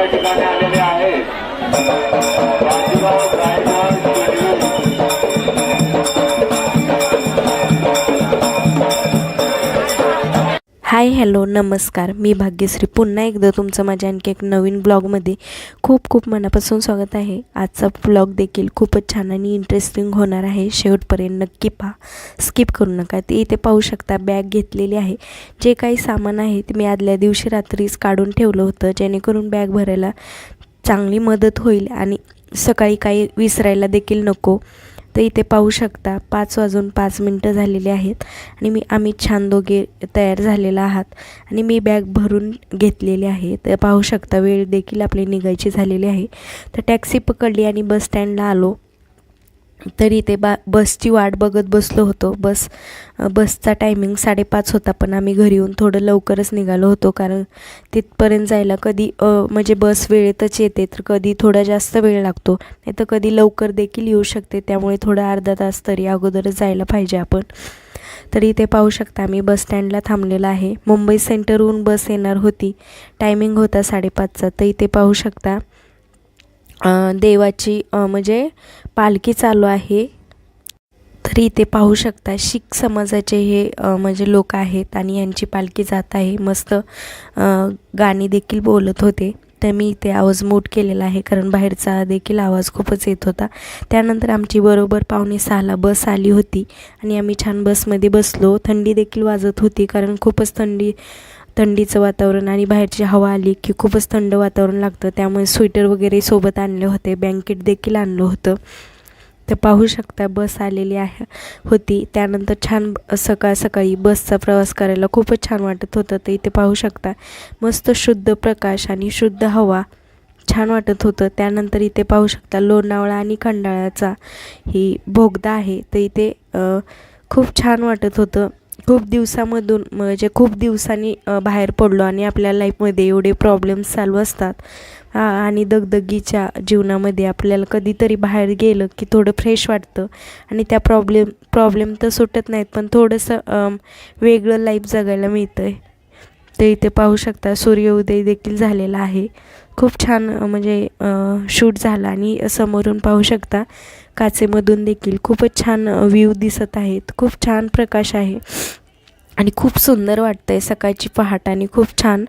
या ठिकाणी आलेले आहेत. बाजीराव हाय हॅलो नमस्कार. मी भाग्यश्री. पुन्हा एकदा तुमचं माझ्या आणखी एक नवीन ब्लॉगमध्ये खूप खूप मनापासून स्वागत आहे. आजचा ब्लॉग देखील खूपच छान आणि इंटरेस्टिंग होणार आहे. शेवटपर्यंत नक्की पहा. स्किप करू नका. ते इथे पाहू शकता बॅग घेतलेली आहे. जे काही सामान आहे ते मी आदल्या दिवशी रात्रीच काढून ठेवलं होतं. जेणेकरून बॅग भरायला चांगली मदत होईल आणि सकाळी काही विसरायला देखील नको. तर इथे पाहू शकता पाच वाजून पाच मिनटं झालेली आहेत आणि मी आम्ही छान दोघे तयार झालेला आहात आणि मी बॅग भरून घेतलेली आहे. तर पाहू शकता वेळ देखील आपली निघायची झालेली आहे. तर टॅक्सी पकडली आणि बस स्टँडला आलो. तरी ते बा बसची वाट बघत बसलो होतो. बस बसचा टायमिंग साडेपाच होता पण आम्ही घरी येऊन थोडं लवकरच निघालो होतो कारण तिथपर्यंत जायला कधी म्हणजे बस वेळेतच येते तर कधी थोडा जास्त वेळ लागतो. नाही तर कधी लवकर देखील येऊ शकते त्यामुळे थोडा अर्धा तास तरी अगोदरच जायला पाहिजे आपण. तर इथे पाहू शकता आम्ही बस स्टँडला थांबलेला आहे. मुंबई सेंटरहून बस येणार होती. टायमिंग होता साडेपाचचा तर इथे पाहू शकता. देवाची म्हणजे पालखी चालू आहे. तर इथे पाहू शकता शीख समाजाचे हे म्हणजे लोक आहेत आणि यांची पालखी जात आहे. मस्त गाणी देखील बोलत होते. तर मी इथे आवाज मोठ केलेला आहे कारण बाहेरचा देखील आवाज खूपच येत होता. त्यानंतर आमची बरोबर पावणे सहाला बस आली होती आणि आम्ही छान बसमध्ये बसलो. थंडी देखील वाजत होती कारण खूपच थंडी थंडीचं वातावरण आणि बाहेरची हवा आली की खूपच थंड वातावरण लागतं. त्यामुळे स्वेटर वगैरे सोबत आणले होते. ब्लँकेट देखील आणलं होतं. तर पाहू शकता बस आलेली आहे होती. त्यानंतर छान सकाळ सकाळी बसचा प्रवास करायला खूपच छान वाटत होतं. तर इथे पाहू शकता मस्त शुद्ध प्रकाश आणि शुद्ध हवा छान वाटत होतं. त्यानंतर इथे पाहू शकता लोणावळा आणि खंडाळ्याचा ही बोगदा आहे. तर इथे खूप छान वाटत होतं. खूप दिवसामधून म्हणजे खूप दिवसांनी बाहेर पडलो आणि आपल्या लाईफमध्ये एवढे प्रॉब्लेम्स चालू असतात. आणि दगदगीच्या जीवनामध्ये आपल्याला कधीतरी बाहेर गेलं की थोडं फ्रेश वाटतं. आणि त्या प्रॉब्लेम प्रॉब्लेम तर सुटत नाहीत पण थोडंसं वेगळं लाईफ जगायला मिळतं आहे तर इथे पाहू शकता सूर्योदय देखील झालेला आहे. खूप छान म्हणजे शूट झाला आणि समोरून पाहू शकता काचेमधून देखील खूपच छान व्ह्यू दिसत आहेत. खूप छान प्रकाश आहे आणि खूप सुंदर वाटतं आहे सकाळची पहाट आणि खूप छान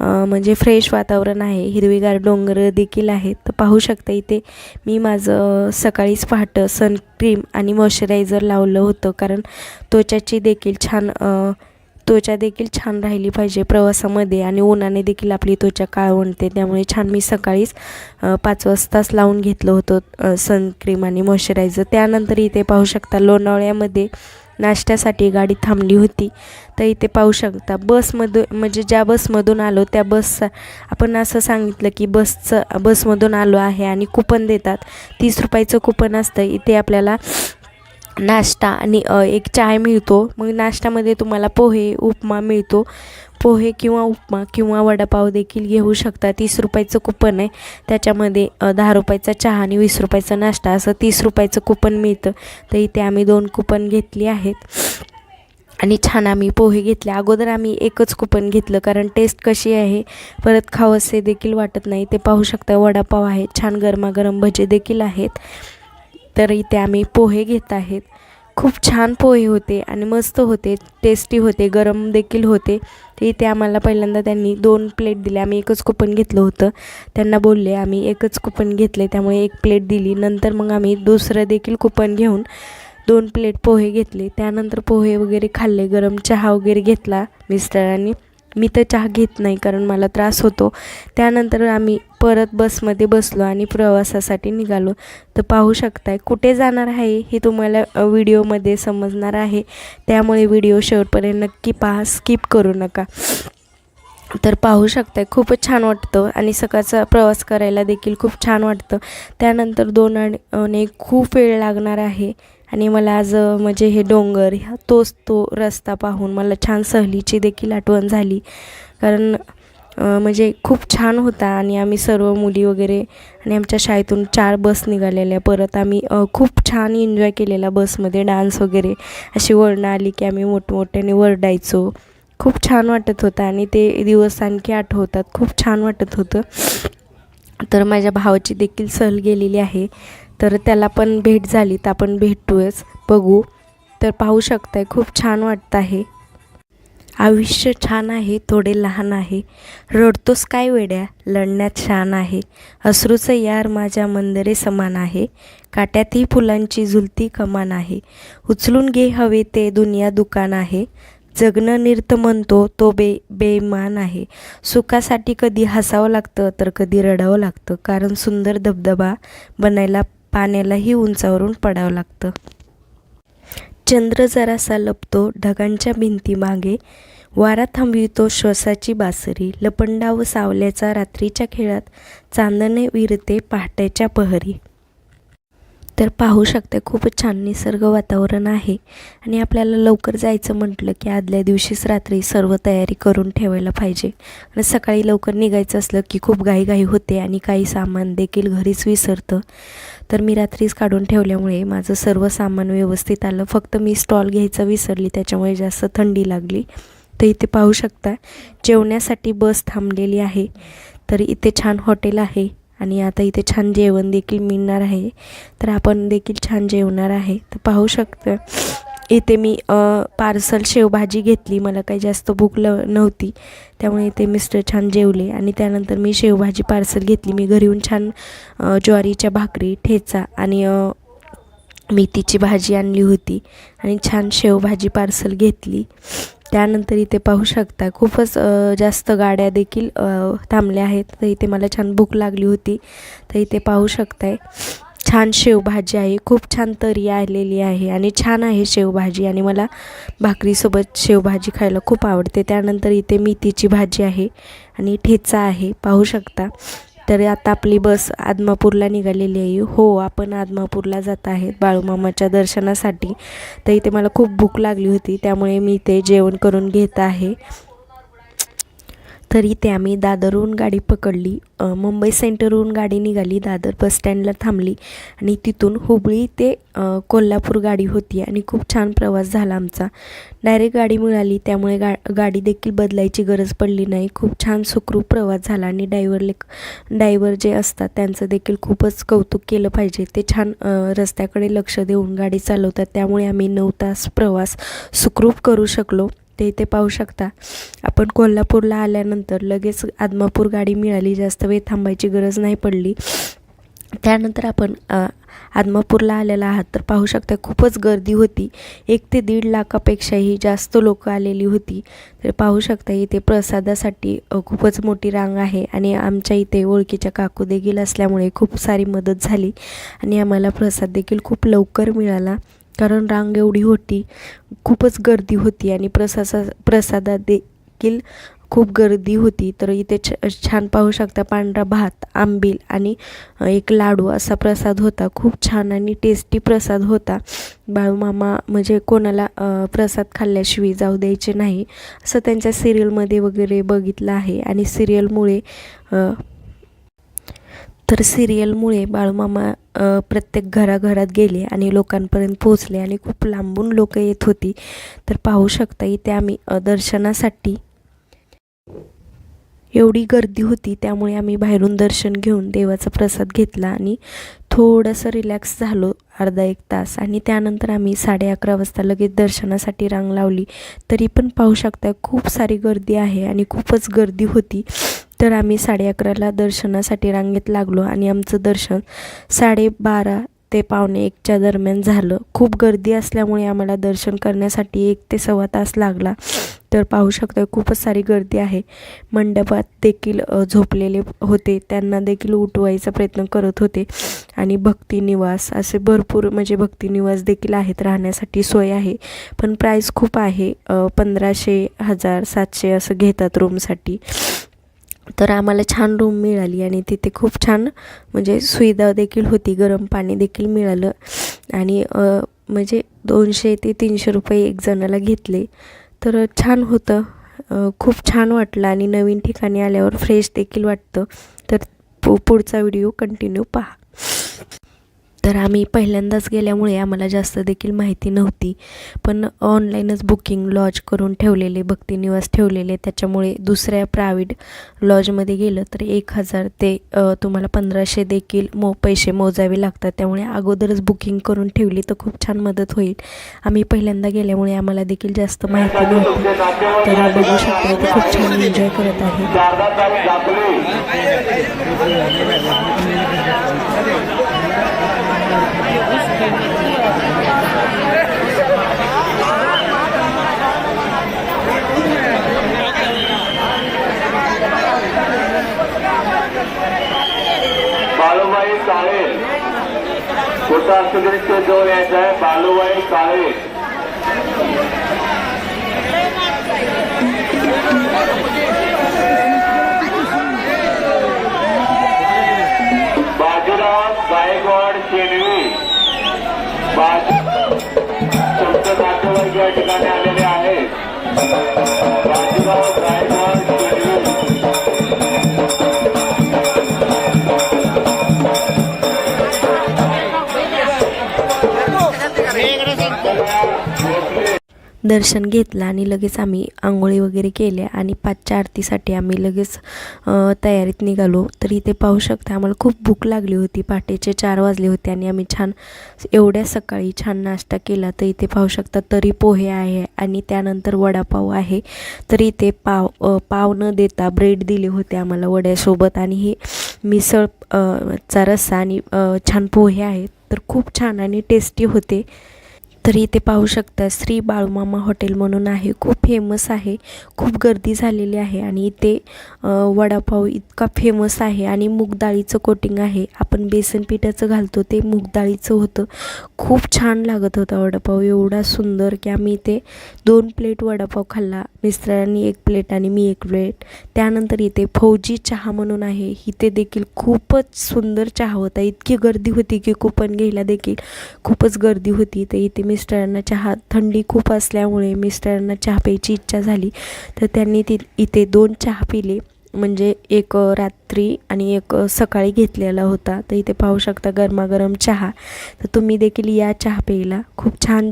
म्हणजे फ्रेश वातावरण आहे. हिरवीगार डोंगर देखील आहेत. तर पाहू शकता इथे मी माझं सकाळीच पहाटं सनक्रीम आणि मॉइश्चरायझर लावलं होतं. कारण त्वचाची देखील छान त्वचा देखील छान राहिली पाहिजे प्रवासामध्ये आणि उन्हाने देखील आपली त्वचा काळवणते त्यामुळे छान मी सकाळीच पाच वाजताच लावून घेतलं होतं सनक्रीम आणि मॉइश्चरायझर त्यानंतर इथे पाहू शकता लोणावळ्यामध्ये नाश्त्यासाठी गाडी थांबली होती. तर इथे पाहू शकता बसमधून म्हणजे ज्या बसमधून आलो त्या बसचा आपण असं सांगितलं की बसचं बसमधून आलो आहे आणि कुपन देतात. तीस रुपयाचं कुपन असतं. इथे आपल्याला नाश्ता आणि एक चाय मिळतो. मग नाश्त्यामध्ये तुम्हाला पोहे उपमा मिळतो. पोहे किंवा उपमा किंवा वडापाव देखील घेऊ शकता. तीस रुपयाचं कुपन आहे. त्याच्यामध्ये दहा रुपयाचा चहा आणि वीस रुपयाचा नाश्ता. असं तीस रुपयाचं कुपन मिळतं. तर इथे आम्ही दोन कुपन घेतली आहेत. आणि छान आम्ही पोहे घेतले. अगोदर आम्ही एकच कुपन घेतलं कारण टेस्ट कशी आहे परत खावंसे देखील वाटत नाही. ते पाहू शकता वडापाव आहे. छान गरमागरम भजे देखील आहेत. तर इथे आम्ही पोहे घेत आहेत. खूप छान पोहे होते आणि मस्त होते टेस्टी होते गरम देखील होते. तर इथे आम्हाला पहिल्यांदा त्यांनी दोन प्लेट दिले. आम्ही एकच कुपन घेतलं होतं. त्यांना बोलले आम्ही एकच कुपन घेतले त्यामुळे एक प्लेट दिली. नंतर मग आम्ही दुसरं देखील कुपन घेऊन दोन प्लेट पोहे घेतले. त्यानंतर पोहे वगैरे खाल्ले. गरम चहा वगैरे घेतला मिस्टरांनी. मी तर चहा घेत नाही कारण मला त्रास होतो. त्यानंतर आम्ही परत बसमध्ये बसलो आणि प्रवासासाठी निघालो. तर पाहू शकताय कुठे जाणार आहे हे तुम्हाला व्हिडिओमध्ये समजणार आहे. त्यामुळे व्हिडिओ शेवटपर्यंत नक्की पहा स्किप करू नका. तर पाहू शकताय खूपच छान वाटतं आणि सकाळचा प्रवास करायला देखील खूप छान वाटतं. त्यानंतर दोन आणि खूप वेळ लागणार आहे आणि मला आज म्हणजे हे डोंगर ह्या तोच तो रस्ता पाहून मला छान सहलीची देखील आठवण झाली. कारण म्हणजे खूप छान होता आणि आम्ही सर्व मुली वगैरे आणि आमच्या शाळेतून चार बस निघालेल्या. परत आम्ही खूप छान एन्जॉय केलेला बसमध्ये डान्स वगैरे. अशी वळणं आली की आम्ही मोठमोठ्याने वरडायचो. खूप छान वाटत होतं आणि ते दिवस आणखी आठवतात. खूप छान वाटत होतं. तर माझ्या भावाची देखील सहल गेलेली आहे. तर त्याला पण भेट झाली तर आपण भेटूच बघू. तर पाहू शकताय. खूप छान वाटतं आहे. आयुष्य छान आहे. थोडे लहान आहे. रडतोस काय वेड्या? लढण्यात छान आहे. अश्रूचं यार माझ्या मंदिरे समान आहे. काट्यातही फुलांची झुलती कमान आहे. उचलून घे हवे ते दुनिया दुकान आहे. जगणं निर्त म्हणतो तो बे बेईमान आहे. सुखासाठी कधी हसावं लागतं तर कधी रडावं लागतं. कारण सुंदर धबधबा बनायला पाण्यालाही उंचावरून पडावं लागतं. चंद्र जरासा लपतो ढगांच्या भिंतीमागे. वारा थांबवितो श्वासाची बासरी. लपंडाव सावल्याचा रात्रीच्या खेळात चांदणे विरते पहाट्याच्या पहरी. तर पाहू शकता खूपच छान निसर्ग वातावरण आहे. आणि आपल्याला लवकर जायचं म्हटलं की आदल्या दिवशीच रात्री सर्व तयारी करून ठेवायला पाहिजे. आणि सकाळी लवकर निघायचं असलं की खूप घाईघाई होते आणि काही सामान देखील घरीच विसरतं. तर मी रात्रीच काढून ठेवल्यामुळे माझं सर्व सामान व्यवस्थित आलं. फक्त मी स्टॉल घ्यायचं विसरली त्याच्यामुळे जास्त थंडी लागली. तर इथे पाहू शकता जेवण्यासाठी बस थांबलेली आहे. तर इथे छान हॉटेल आहे. आणि आता इथे छान जेवण देखील मिळणार आहे. तर आपण देखील छान जेवणार आहे. तर पाहू शकतं इथे मी पार्सल शेवभाजी घेतली. मला काही जास्त भूक ल नव्हती. त्यामुळे इथे मिस्टर छान जेवले. आणि त्यानंतर मी शेवभाजी पार्सल घेतली. मी घरी येऊन छान ज्वारीच्या भाकरी ठेचा आणि मेथीची भाजी आणली होती. आणि छान शेवभाजी पार्सल घेतली. त्यानंतर इथे पाहू शकता खूपच जास्त गाड्या देखील थांबल्या आहेत. तर इथे मला छान भूक लागली होती. तर इथे पाहू शकताय छान शेवभाजी आहे. खूप छान तरी आलेली आहे आणि छान आहे शेवभाजी आणि मला भाकरीसोबत शेवभाजी खायला खूप आवडते. त्यानंतर इथे मेथीची भाजी आहे आणि ठेचा आहे. पाहू शकता. तर आता आपली बस आदमापूरला निघालेली आहे. हो आपण आदमापूरला जात आहेत बाळूमामाच्या दर्शनासाठी. तर इथे मला खूप भूक लागली होती त्यामुळे मी इथे जेवण करून घेत आहे. तर इथे आम्ही दादरहून गाडी पकडली. मुंबई सेंटरहून गाडी निघाली. दादर बसस्टँडला थांबली. आणि तिथून हुबळी ते कोल्हापूर गाडी होती आणि खूप छान प्रवास झाला आमचा. डायरेक्ट गाडी मिळाली. त्यामुळे गा गाडी देखील बदलायची गरज पडली नाही. खूप छान सुखरूप प्रवास झाला आणि डायव्हरले डायव्हर जे असतात त्यांचं देखील खूपच कौतुक केलं पाहिजे. ते छान रस्त्याकडे लक्ष देऊन गाडी चालवतात. त्यामुळे आम्ही नऊ तास प्रवास सुखरूप करू शकलो. ते इथे पाहू शकता. आपण कोल्हापूरला आल्यानंतर लगेच आदमापूर गाडी मिळाली. जास्त वेळ थांबायची गरज नाही पडली. त्यानंतर आपण आदमापूरला आलेला आहात तर पाहू शकता खूपच गर्दी होती. एक ते दीड लाखापेक्षाही जास्त लोक आलेली होती. तर पाहू शकता इथे प्रसादासाठी खूपच मोठी रांग आहे आणि आमच्या इथे ओळखीच्या काकू देखील असल्यामुळे खूप सारी मदत झाली आणि आम्हाला प्रसाद देखील खूप लवकर मिळाला. कारण रांग एवढी होती. खूपच गर्दी होती आणि प्रसादा प्रसादात देखील खूप गर्दी होती. तर इथे छ छान पाहू शकता पांढरा भात आंबील आणि एक लाडू असा प्रसाद होता. खूप छान आणि टेस्टी प्रसाद होता. बाळूमामा म्हणजे कोणाला प्रसाद खाल्ल्याशिवाय जाऊ द्यायचे नाही. असं त्यांच्या सिरियलमध्ये वगैरे बघितलं आहे. आणि सिरियलमुळे तर सिरियलमुळे बाळूमामा प्रत्येक घराघरात गेले आणि लोकांपर्यंत पोहोचले आणि खूप लांबून लोक येत होती. तर पाहू शकता इथे आम्ही दर्शनासाठी एवढी गर्दी होती त्यामुळे आम्ही बाहेरून दर्शन घेऊन देवाचा प्रसाद घेतला आणि थोडंसं रिलॅक्स झालो अर्धा एक तास. आणि त्यानंतर आम्ही साडे अकरा वाजता लगेच दर्शनासाठी रांग लावली. तरी पण पाहू शकता खूप सारी गर्दी आहे आणि खूपच गर्दी होती. तर आम्ही साडे अकराला दर्शनासाठी रांगेत लागलो आणि आमचं दर्शन साडेबारा ते पावणे एकच्या दरम्यान झालं. खूप गर्दी असल्यामुळे आम्हाला दर्शन करण्यासाठी एक ते सव्वा तास लागला. तर पाहू शकतो खूपच सारी गर्दी आहे. मंडपात देखील झोपलेले होते. त्यांना देखील उठवायचा प्रयत्न करत होते. आणि भक्तिनिवास असे भरपूर म्हणजे भक्तिनिवास देखील आहेत राहण्यासाठी सोय आहे. पण प्राईस खूप आहे. पंधराशे हजार सातशे असं घेतात रूमसाठी तर आम्हाला छान रूम मिळाली आणि तिथे खूप छान म्हणजे सुविधा देखील होती गरम पाणी देखील मिळालं. आणि म्हणजे दोनशे ते तीनशे रुपये एक जणाला घेतले. तर छान होतं. खूप छान वाटलं आणि नवीन ठिकाणी आल्यावर फ्रेश देखील वाटतं. तर पु पुढचा व्हिडिओ कंटिन्यू पहा. तर आम्ही पहिल्यांदाच गेल्यामुळे आम्हाला जास्त देखील माहिती नव्हती. पण ऑनलाईनच बुकिंग लॉज करून ठेवलेले भक्ती निवास ठेवलेले त्याच्यामुळे दुसऱ्या प्रायव्हेट लॉजमध्ये गेलं तर एक हजार ते तुम्हाला पंधराशे देखील मो पैसे मोजावे लागतात. त्यामुळे अगोदरच बुकिंग करून ठेवली तर खूप छान मदत होईल. आम्ही पहिल्यांदा गेल्यामुळे आम्हाला देखील जास्त माहिती नव्हती. तर बघू शकता ते खूप छान एन्जॉय करत आहे. बालूबाई काळे. कुठं असतो जवळ यायचा आहे. बालूबाई काळे. दर्शन घेतलं आणि लगेच आम्ही आंघोळी वगैरे केल्या आणि पाचच्या आरतीसाठी आम्ही लगेच तयारीत निघालो. तर इथे पाहू शकता आम्हाला खूप भूक लागली होती. पहाटेचे चार वाजले होते आणि आम्ही छान एवढ्या सकाळी छान नाश्ता केला. तर इथे पाहू शकता तरी पोहे आहे आणि त्यानंतर वडापाव आहे. तर इथे पाव पाव न देता ब्रेड दिले होते आम्हाला वड्यासोबत आणि हे मिसळ चा रस्सा आणि छान पोहे आहेत. तर खूप छान आणि टेस्टी होते. तर इथे पाहू शकता श्री बाळूमामा हॉटेल म्हणून आहे. खूप फेमस आहे. खूप गर्दी झालेली आहे आणि इथे वडापाव इतका फेमस आहे आणि मूगडाळीचं कोटिंग आहे. आपण बेसन पिठाचं घालतो ते मूगडाळीचं होतं. खूप छान लागत होता वडापाव. एवढा सुंदर की आम्ही इथे दोन प्लेट वडापाव खाल्ला. मिस्त्रांनी एक प्लेट आणि मी एक प्लेट त्यानंतर इथे फौजी चहा म्हणून आहे. इथे देखील खूपच सुंदर चहा होता. इतकी गर्दी होती की कुपन घ्यायला देखील खूपच गर्दी होती. तर इथे मिस्टरांना चहा थंडी खूप असल्यामुळे मिस्टरांना चहा प्यायची इच्छा झाली. तर त्यांनी ती इथे दोन चहा पिले. म्हणजे एक रात्री आणि एक सकाळी घेतलेला होता. तर इथे पाहू शकता गरमागरम चहा. तर तुम्ही देखील या चहा प्यायला. खूप छान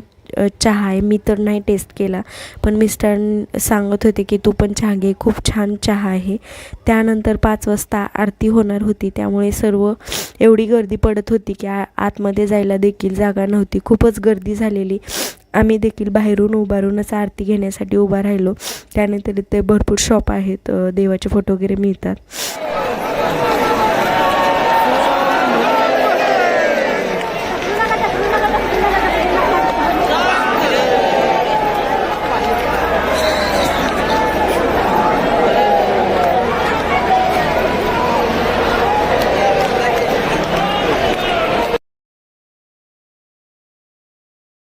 चहा आहे. मी तर नाही टेस्ट केला. पण मिस्टर सांगत होते की तू पण चहा घे. खूप छान चहा आहे. त्यानंतर पाच वाजता आरती होणार होती. त्यामुळे सर्व एवढी गर्दी पडत होती की आ आतमध्ये जायला देखील जागा नव्हती. खूपच गर्दी झालेली. आम्ही देखील बाहेरून उभारूनच आरती घेण्यासाठी उभा राहिलो. त्यानंतर इथे भरपूर शॉप आहेत. देवाचे फोटो वगैरे मिळतात.